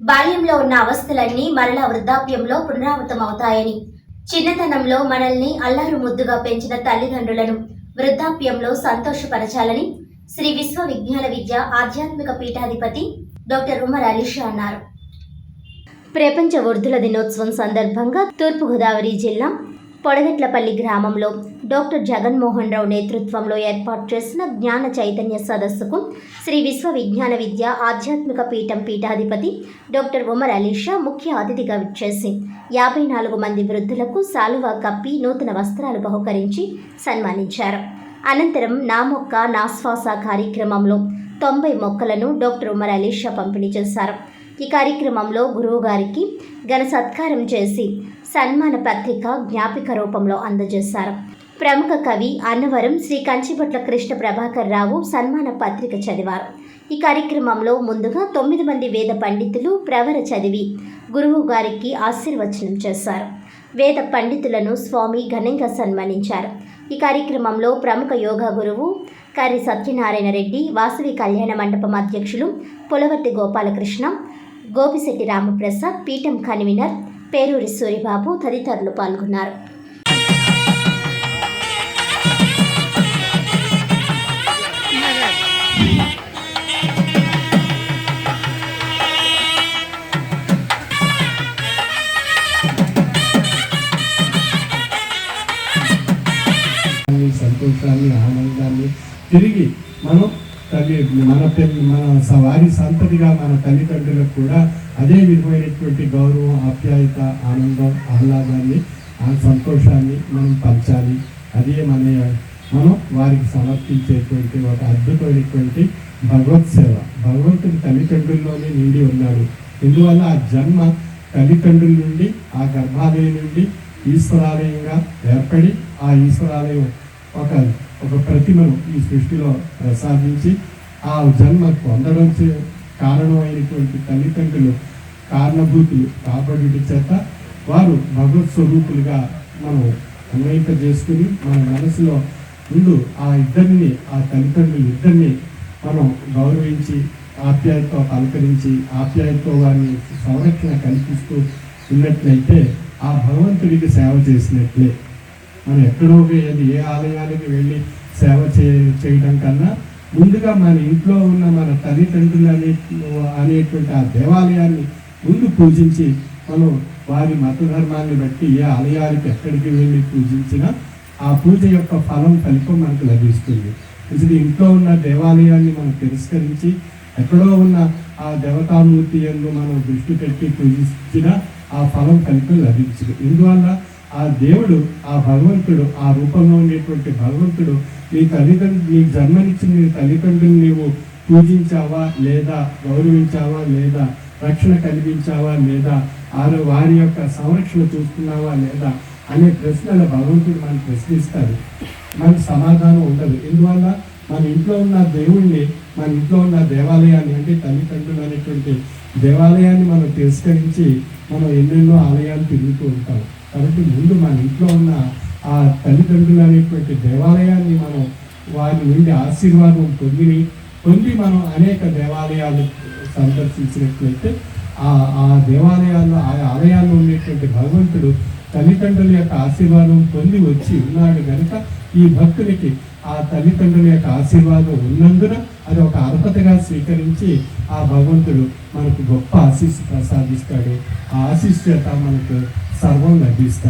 బాల్యంలో ఉన్న అవస్థలన్నీ మరలా వృద్ధాప్యంలో పునరావృతమవుతాయని. చిన్నతనంలో మనల్ని అల్లారు ముద్దుగా పెంచిన తల్లిదండ్రులను వృద్ధాప్యంలో సంతోషపరచాలని శ్రీ విశ్వ విజ్ఞాన విద్య ఆధ్యాత్మిక పీఠాధిపతి డాక్టర్ ఉమర్ అలీషా అన్నారు. ప్రపంచ వృద్ధుల దినోత్సవం సందర్భంగా తూర్పుగోదావరి జిల్లా పొడగట్లపల్లి గ్రామంలో డాక్టర్ జగన్మోహన్ రావు నేతృత్వంలో ఏర్పాటు చేసిన జ్ఞాన చైతన్య సదస్సుకు శ్రీ విశ్వ విజ్ఞాన విద్య ఆధ్యాత్మిక పీఠం పీఠాధిపతి డాక్టర్ ఉమర్ అలీషా ముఖ్య అతిథిగా విచ్చేసి యాభై నాలుగు మంది వృద్ధులకు సాలువా కప్పి నూతన వస్త్రాలు బహుకరించి సన్మానించారు. అనంతరం నా మొక్క నా శ్వాస కార్యక్రమంలో తొంభై మొక్కలను డాక్టర్ ఉమర్ అలీషా పంపిణీ చేశారు. ఈ కార్యక్రమంలో గురువు గారికి ఘన సత్కారం చేసి సన్మాన పత్రిక జ్ఞాపిక రూపంలో అందజేశారు. ప్రముఖ కవి అన్నవరం శ్రీ కంచిపట్ల కృష్ణ ప్రభాకర్ రావు సన్మాన పత్రిక చదివారు. ఈ కార్యక్రమంలో ముందుగా తొమ్మిది మంది వేద పండితులు ప్రవర చదివి గురువు గారికి ఆశీర్వచనం చేశారు. వేద పండితులను స్వామి ఘనంగా సన్మానించారు. ఈ కార్యక్రమంలో ప్రముఖ యోగా గురువు కర్రి సత్యనారాయణ రెడ్డి వాసవి కళ్యాణ మండపం అధ్యక్షులు పులవర్తి గోపాలకృష్ణ గోపిశెట్టి రామప్రసాద్ పీఠం కన్వీనర్ పేరూరి సూరిబాబు తదితరులు పాల్గొన్నారు. సంతోషాన్ని ఆనందాన్ని తిరిగి మనం తల్లి మన పిల్ల మన వారి సంతతిగా మన తల్లిదండ్రులకు కూడా అదే విధమైనటువంటి గౌరవం ఆప్యాయత ఆనందం ఆహ్లాదాన్ని ఆ సంతోషాన్ని మనం పంచాలి. అదే మన మనం వారికి సమర్పించేటువంటి ఒక అద్భుతమైనటువంటి భగవత్ సేవ. భగవంతుని తల్లిదండ్రుల్లోనే నిండి ఉన్నాడు. ఇందువల్ల ఆ జన్మ తల్లిదండ్రుల నుండి ఆ గర్భాలయం నుండి ఈశ్వరాలయంగా ఏర్పడి ఆ ఈశ్వరాలయం ఒక ఒక ప్రతిమను ఈ సృష్టిలో ప్రసాదించి ఆ జన్మ పొందడం చే- కారణమైనటువంటి తల్లిదండ్రులు కారణభూతులు కాబడి చేత వారు భగవత్ స్వరూపులుగా మనం అన్వయిక చేసుకుని మన మనసులో ముందు ఆ ఇద్దరిని ఆ తల్లిదండ్రులు ఇద్దరిని మనం గౌరవించి ఆప్యాయతతో పలకరించి ఆప్యాయతతో వారిని సంరక్షణ కల్పిస్తూ ఉన్నట్లయితే ఆ భగవంతుడికి సేవ చేసినట్లే. మనం ఎక్కడో వెళ్ళి ఏ ఆలయానికి వెళ్ళి సేవ చే చేయడం కన్నా ముందుగా మన ఇంట్లో ఉన్న మన తల్లిదండ్రులు అనే అనేటువంటి ఆ దేవాలయాన్ని ముందు పూజించి మనం వారి మత ధర్మాన్ని బట్టి ఏ ఆలయానికి ఎక్కడికి వెళ్ళి పూజించినా ఆ పూజ యొక్క ఫలం ఫలితం మనకు లభిస్తుంది. ఇది ఇంట్లో ఉన్న దేవాలయాన్ని మనం తిరస్కరించి ఎక్కడో ఉన్న ఆ దేవతామూర్తి ఎందు మనం దృష్టి పెట్టి పూజించిన ఆ ఫలం ఫలితం లభించదు. ఇందువల్ల ఆ దేవుడు ఆ భగవంతుడు ఆ రూపంలో ఉండేటువంటి భగవంతుడు నీ తల్లిదండ్రులు నీ జన్మనిచ్చిన నీ తల్లిదండ్రులు నీవు పూజించావా లేదా గౌరవించావా లేదా రక్షణ కల్పించావా లేదా ఆరు వారి యొక్క సంరక్షణ చూస్తున్నావా లేదా అనే ప్రశ్నలు భగవంతుడు మనం ప్రశ్నిస్తారు మనకు సమాధానం ఉండదు. ఎందువల్ల? మన ఇంట్లో ఉన్న దేవుణ్ణి మన ఇంట్లో ఉన్న దేవాలయాన్ని అంటే తల్లిదండ్రులు అనేటువంటి దేవాలయాన్ని మనం తిరస్కరించి మనం ఎన్నెన్నో ఆలయాలు తిరుగుతూ ఉంటాం. కాబట్టి ముందు మన ఇంట్లో ఉన్న ఆ తల్లిదండ్రులు అనేటువంటి దేవాలయాన్ని మనం వారి నుండి ఆశీర్వాదం పొందిని పొంది మనం అనేక దేవాలయాలు సందర్శించినట్లయితే ఆ ఆ దేవాలయాల్లో ఆ ఆలయాల్లో ఉండేటువంటి భగవంతుడు తల్లిదండ్రుల యొక్క ఆశీర్వాదం పొంది వచ్చి ఉన్నాడు కనుక ఈ భక్తునికి ఆ తల్లిదండ్రుల యొక్క ఆశీర్వాదం ఉన్నందున అది ఒక అర్హతగా స్వీకరించి ఆ భగవంతుడు మనకు గొప్ప ఆశీస్సు ప్రసాదిస్తాడు. ఆ ఆశీస్సు చేత మనకు salvando a vista.